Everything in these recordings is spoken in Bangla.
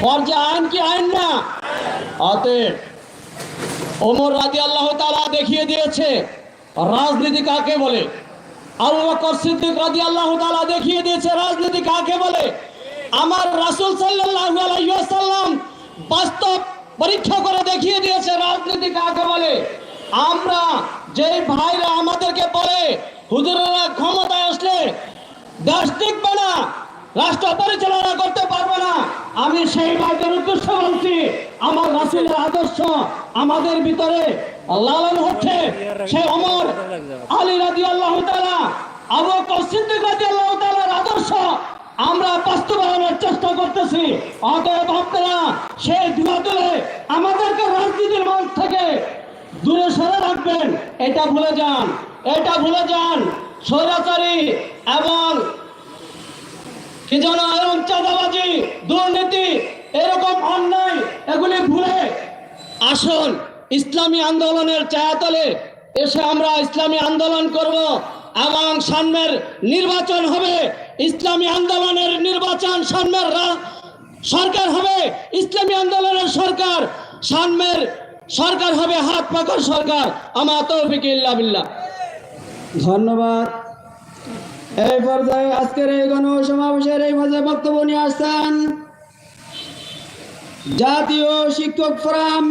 ফরজে আইন কি আইন না? অতএব ওমর রাজি আল্লাহ তালা দেখিয়ে দিয়েছে, রাজনীতি কাকে বলে? আবু বকর সিদ্দিক রাজি আল্লাহ তালা দেখিয়ে দিয়েছে, রাজনীতি কাকে বলে? আমার রাসূল সাল্লাল্লাহু আলাইহি বাস্তব পরীক্ষা করে দেখিয়ে দিয়েছে, রাজনীতি কাকে বলে? আমরা যেই ভাইরা আমাদেরকে বলে, হুজুরেরা ক্ষমতায় আসলে দেশ টিকবে না। রাষ্ট্র পরিচালনা করতে পারবে না। আমি সেই ভাইদের উদ্দেশ্য বলছি, আমার রাসূলের আদর্শ আমাদের ভিতরে লালন হচ্ছে। সে অমর আলী রাদিয়াল্লাহু তাআলা, আবু বকর সিদ্দিক রাদিয়াল্লাহু তাআলার আদর্শ আমরা বাস্তবায়নের চেষ্টা করতেছি। অতএব আপনারা সেই ধুলা তুলে আমাদেরকে রাজনীতির মঞ্চ থেকে দূরে সরে রাখবেন। এটা ভুলে যান, এটা ভুলে যান। স্বৈরাচারী এবং কি যেন এরকম চাঁদাবাজি, দুর্নীতি, এরকম অন্যায়, এগুলি ভুলে আসুন ইসলামী আন্দোলনের ছায়াতলে এসে আমরা ইসলামী আন্দোলন করব এবং সামনের নির্বাচন হবে। ইসলামী আন্দোলনের নির্বাচন সামনের সরকার হবে। ইসলামী আন্দোলনের সরকার সামনের সরকার হবে, হাত পাকর সরকার। আমার তৌফিক ইল্লা বিল্লাহ। ধন্যবাদ। এই পর্যায়ে আজকের এই গণসমাবেশের এই মাঝে বক্তব্য নিয়ে আসছেন জাতীয় শিক্ষক ফোরাম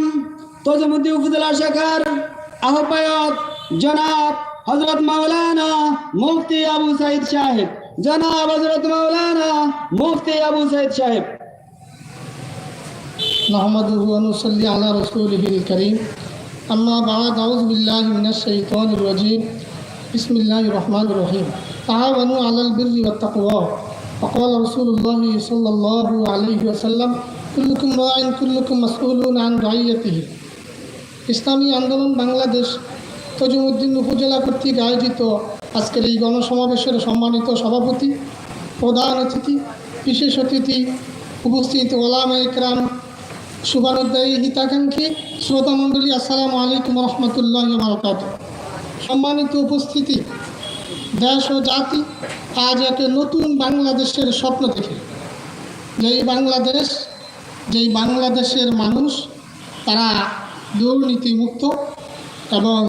তজমুদ্দি উপজেলা শাখার আহ্বায়ক জনাব হজরত মাওলানা মুফতি আবু সাইদ সাহেব জনাব হজরত মাওলানা মুফতি আবু সাইদ সাহেব نحمده ونصلي على رسوله الكريم أما بعد أعوذ بالله من الشيطان الرجيم بسم الله الرحمن الرحيم تعاونوا على البر والتقوى وقال رسول الله صلى الله عليه وسلم كلكم راع كلكم مسؤول عن رعيته ইসলামী আন্দোলন বাংলাদেশ তজুমুদ্দিন উপজেলা কর্তৃক আয়োজিত আজকের এই গণসমাবেশের সম্মানিত সভাপতি প্রধান অতিথি বিশেষ অতিথি উপস্থিত ওলামা ইকরাম শুভানুদ্দায়ী হিতাকাঙ্ক্ষী শ্রোতা মণ্ডলী আসসালামু আলাইকুম রহমতুল্লাহ বারকাত সম্মানিত উপস্থিতি, দেশ ও জাতি আজ এক নতুন বাংলাদেশের স্বপ্ন দেখে। যেই বাংলাদেশ, যেই বাংলাদেশের মানুষ, তারা দুর্নীতিমুক্ত এবং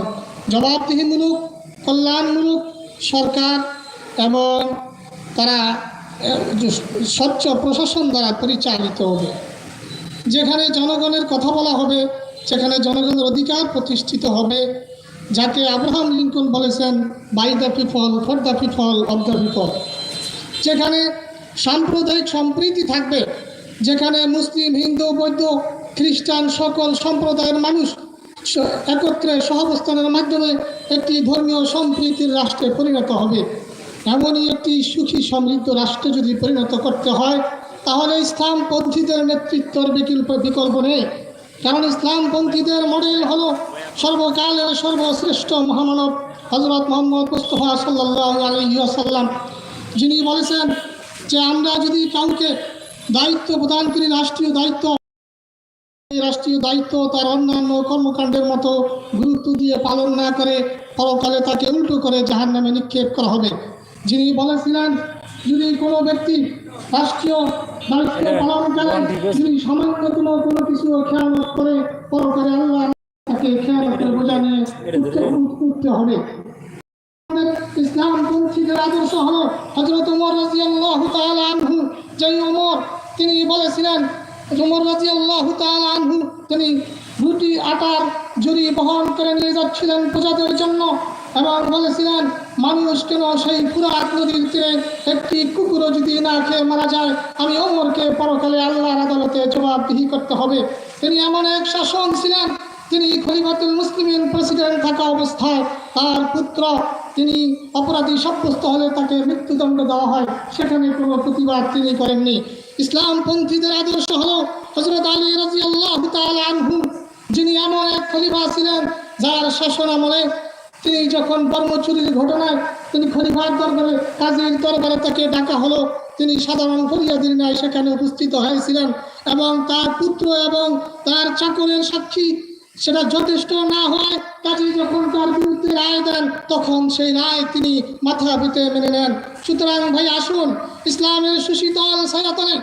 জবাবদিহিমূলক, কল্যাণমূলক সরকার এবং তারা স্বচ্ছ প্রশাসন দ্বারা পরিচালিত হবে। যেখানে জনগণের কথা বলা হবে, সেখানে জনগণের অধিকার প্রতিষ্ঠিত হবে। যাকে আব্রাহাম লিঙ্কন বলেছেন by the people for the people of the people যেখানে সাম্প্রদায়িক সম্প্রীতি থাকবে, যেখানে মুসলিম, হিন্দু, বৌদ্ধ, খ্রিস্টান সকল সম্প্রদায়ের মানুষ একত্রে সহাবস্থানের মাধ্যমে একটি ধর্মীয় সম্প্রীতির রাষ্ট্রে পরিণত হবে। এমনই একটি সুখী সমৃদ্ধ রাষ্ট্রে যদি পরিণত করতে হয়, তাহলে ইসলামপন্থীদের নেতৃত্বের বিকল্প বিকল্প নেই। কারণ ইসলামপন্থীদের মডেল হলো সর্বকালের সর্বশ্রেষ্ঠ মহামানব হজরত মোহাম্মদ মুস্তফা আসাল্লাম যিনি বলেছেন যে আমরা যদি কাউকে দায়িত্ব প্রদান করি, রাষ্ট্রীয় দায়িত্ব রাষ্ট্রীয় দায়িত্ব তার অন্যান্য কর্মকাণ্ডের মতো গুরুত্ব দিয়ে পালন না করে, পরকালে তাকে উল্টো করে জাহান নামে নিক্ষেপ করা হবে। যিনি বলেছিলেন, যদি কোনো ব্যক্তি রাষ্ট্রীয় দায়িত্ব পালন করেন যিনি সামান্য কোনো কোনো কিছু খেয়াল করে, পরকালে আল্লাহ তিনি বলেছিলেন তিনি রুটি আটার জুড়ি বহন করে নিয়ে যাচ্ছিলেন প্রজাদের জন্য এবং বলেছিলেন মানুষ কেন সেই পুরাত নদীর তীরে একটি কুকুরও যদি না খেয়ে মারা যায় আমি ওমরকে পরকালে আল্লাহর আদালতে জবাবদিহি করতে হবে তিনি এমন এক শাসন ছিলেন তিনি খলিফাতুল মুসলিমিন প্রেসিডেন্ট থাকা অবস্থায় তার পুত্র, তিনি অপরাধী সাব্যস্ত হলে তাকে মৃত্যুদণ্ড দেওয়া হয়। সেখানে কোনো প্রতিবাদ তিনি করেননি। ইসলামপন্থীদের আদর্শ হল হজরত আলী রাজি আল্লাহ আনহু, যিনি এমন এক খলিফা ছিলেন যার শাসন আমলে তিনি যখন বর্মচুরির ঘটনায় তিনি খলিফার দরবারে, কাজীর দরবারে তাকে ডাকা হলো, তিনি সাধারণ ফরিয়াদির ন্যায় সেখানে উপস্থিত হয়েছিলেন এবং তার পুত্র এবং তার চাকরের সাক্ষী সেটা যথেষ্ট না হয় কাজী যখন তার বিরুদ্ধে রায় দেন, তখন সেই রায় তিনি মাথা পেতে মেনে নেন। সুতরাং ভাই, আসুন, ইসলামের সুশীতল সায়াতনে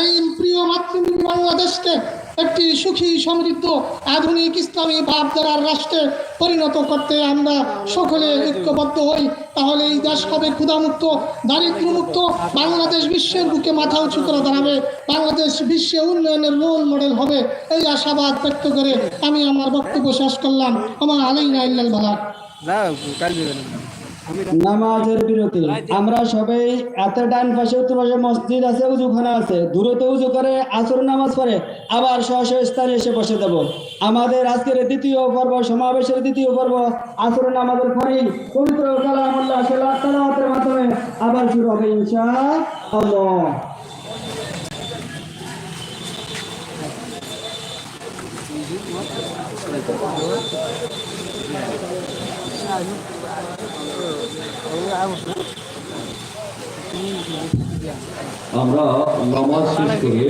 এই প্রিয় মাতৃভূমি বাংলাদেশকে একটি সুখী সমৃদ্ধ আধুনিক ইসলামী ভাবধারার রাষ্ট্রে পরিণত করতে আমরা সকলে ঐক্যবদ্ধ হই, তাহলে এই দেশ হবে ক্ষুধামুক্ত, দারিদ্র্যমুক্ত, বাংলাদেশ বিশ্বের বুকে মাথা উঁচু করে দাঁড়াবে, বাংলাদেশ বিশ্বে উন্নয়নের রোল মডেল হবে, এই আশাবাদ ব্যক্ত করে আমি আমার বক্তব্য শেষ করলাম। আমার আলাইনা ইল্লাল ভালা নামাজের বিরতি। আমরা সবাই এত ডান পাশে, উত্তর মসজিদ আছে, উজুখানা আছে। দূরতে উজু করে আসর নামাজ পড়ে, আবার স্ব স্থানে এসে বসে দেব। আমাদের আজকের দ্বিতীয় পর্ব, সমাবেশের দ্বিতীয় পর্ব, আসর নামাজের পরেই পবিত্র কালামুল্লাহ সাল্লাহ তালাওয়াতের মাধ্যমে আবার শুরু হবে ইনশা আল্লাহ আমরা নামাজ শেষ করে